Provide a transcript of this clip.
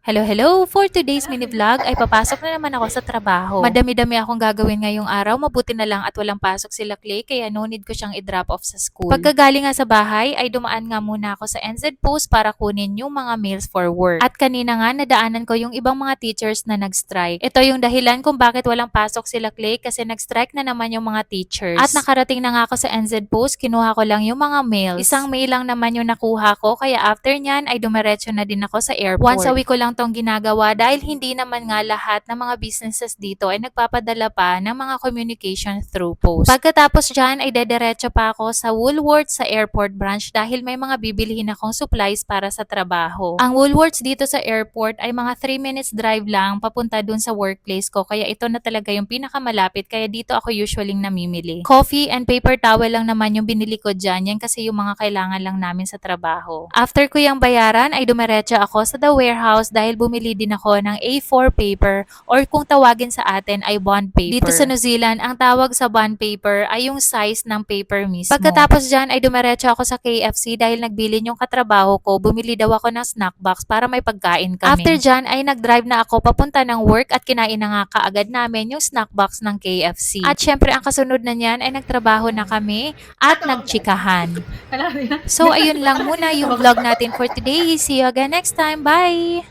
Hello, hello! For today's mini vlog ay papasok na naman ako sa trabaho. Madami-dami akong gagawin ngayong araw, mabuti na lang at walang pasok sila Clay kaya no need ko siyang i-drop off sa school. Pagkagaling nga sa bahay ay dumaan nga muna ako sa NZ Post para kunin yung mga mails for work. At kanina nga nadaanan ko yung ibang mga teachers na nag-strike. Ito yung dahilan kung bakit walang pasok sila Clay kasi nag-strike na naman yung mga teachers. At nakarating na nga ako sa NZ Post, kinuha ko lang yung mga mails. Isang mail lang naman yung nakuha ko kaya after nyan ay dumiretso na din ako sa airport. Once a week ko lang tong ginagawa dahil hindi naman nga lahat ng mga businesses dito ay nagpapadala pa ng mga communication through post. Pagkatapos dyan ay dediretso pa ako sa Woolworths sa airport branch dahil may mga bibilihin akong supplies para sa trabaho. Ang Woolworths dito sa airport ay mga 3 minutes drive lang papunta dun sa workplace ko kaya ito na talaga yung pinakamalapit kaya dito ako usually namimili. Coffee and paper towel lang naman yung binili ko dyan yan kasi yung mga kailangan lang namin sa trabaho. After ko yung bayaran ay dumiretso ako sa the warehouse dahil bumili din ako ng A4 paper or kung tawagin sa atin ay bond paper. Dito sa New Zealand, ang tawag sa bond paper ay yung size ng paper mismo. Pagkatapos dyan ay dumiretso ako sa KFC dahil nagbilin yung katrabaho ko, bumili daw ako ng snack box para may pagkain kami. After dyan ay nag-drive na ako papunta ng work at kinain na nga kaagad namin yung snack box ng KFC. At syempre ang kasunod na niyan ay nagtrabaho na kami at nagchikahan. So ayun lang muna yung vlog natin for today. See you again next time. Bye!